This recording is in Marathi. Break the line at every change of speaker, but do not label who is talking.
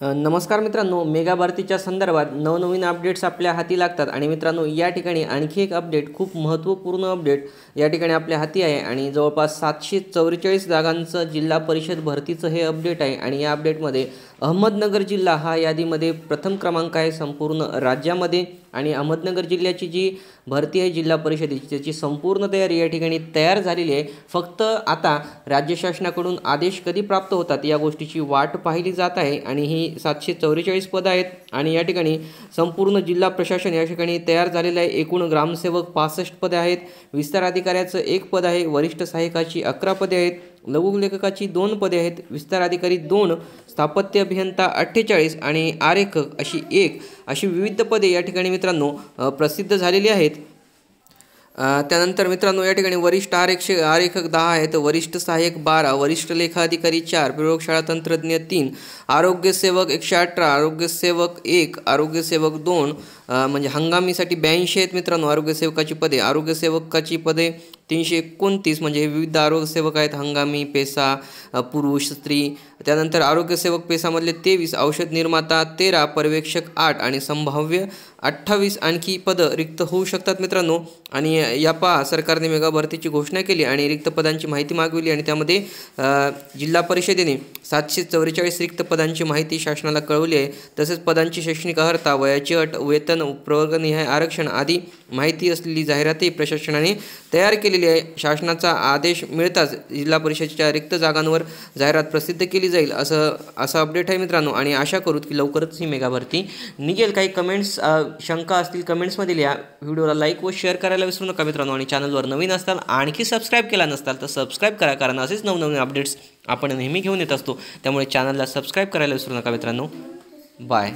नमस्कार मित्रांनो मेगा भरतीच्या संदर्भात नवनवीन अपडेट्स आपल्या हाती लागतात आणि मित्रांनो या ठिकाणी आणखी एक अपडेट खूप महत्त्वपूर्ण अपडेट या ठिकाणी आपल्या हाती आहे आणि जवळपास सातशे चौवेचाळीस जागांचं जिल्हा परिषद भरतीचं हे अपडेट आहे आणि या अपडेटमध्ये अहमदनगर जिल्हा हा यादीमध्ये प्रथम क्रमांक आहे संपूर्ण राज्यामध्ये आणि अहमदनगर जिल्ह्याची जी भरती आहे जिल्हा परिषदेची त्याची संपूर्ण तयारी या ठिकाणी तयार झालेली आहे. फक्त आता राज्य शासनाकडून आदेश कधी प्राप्त होतात या गोष्टीची वाट पाहिली जात आहे आणि ही सातशे चौवेचाळीस पदं आहेत. आणि या ठिकाणी संपूर्ण जिल्हा प्रशासन या ठिकाणी तयार झालेलं आहे. एकूण ग्रामसेवक पासष्ट पदे आहेत. विस्तार अधिकाऱ्याचं एक पद आहे. वरिष्ठ सहाय्यकाची अकरा पदे आहेत. लघुलेखकाची दोन पदे आहेत. विस्तार अधिकारी दोन स्थापत्य अभियंता अठ्ठेचाळीस आणि आरेखक अशी एक अशी विविध पदे या ठिकाणी मित्रांनो प्रसिद्ध झालेली आहेत. त्यानंतर मित्रांनो या ठिकाणी वरिष्ठ आरेक्ष आरेखक दहा आहेत. वरिष्ठ सहाय्यक बारा वरिष्ठ लेखाधिकारी चार प्रयोगशाळा तंत्रज्ञ तीन आरोग्यसेवक एकशे अठरा आरोग्यसेवक एक आरोग्यसेवक दोन म्हणजे हंगामीसाठी ब्याऐंशी आहेत मित्रांनो आरोग्यसेवकाची पदे. आरोग्यसेवकाची पदे तीनशे एकोणतीस म्हणजे विविध आरोग्यसेवक आहेत हंगामी पेसा पुरुष स्त्री. त्यानंतर आरोग्यसेवक पेसामधले तेवीस औषध निर्माता तेरा पर्यवेक्षक आठ आणि संभाव्य अठ्ठावीस आणखी पदं रिक्त होऊ शकतात मित्रांनो. आणि या पहा सरकारने मेगा भरतीची घोषणा केली आणि रिक्त पदांची माहिती मागविली आणि त्यामध्ये जिल्हा परिषदेने सातशे चौवेचाळीस रिक्त पदांची माहिती शासनाला कळवली आहे. तसेच पदांची शैक्षणिक अर्हता वयाची अट वेतन प्रवर्गनिहाय आरक्षण आदी माहिती असलेली जाहिरातही प्रशासनाने तयार केलेली आहे. शासनाचा आदेश मिळताच जिल्हा परिषदेच्या रिक्त जागांवर जाहिरात प्रसिद्ध केली जाईल असं असं अपडेट आहे मित्रांनो. आणि आशा करू की लवकरच ही मेगा भरती निघेल. काही कमेंट्स शंका असतील कमेंट्समध्ये लिहा. व्हिडिओला लाईक व शेअर करायला विसरू नका मित्रांनो. आणि चॅनलवर नवीन असताल आणखी सबस्क्राईब केला नसताल तर सबस्क्राईब करा. कारण असेच नवनवीन अपडेट्स आपण नेहमी घेऊन येत असतो. त्यामुळे चॅनलला सबस्क्राईब करायला विसरू नका मित्रांनो. बाय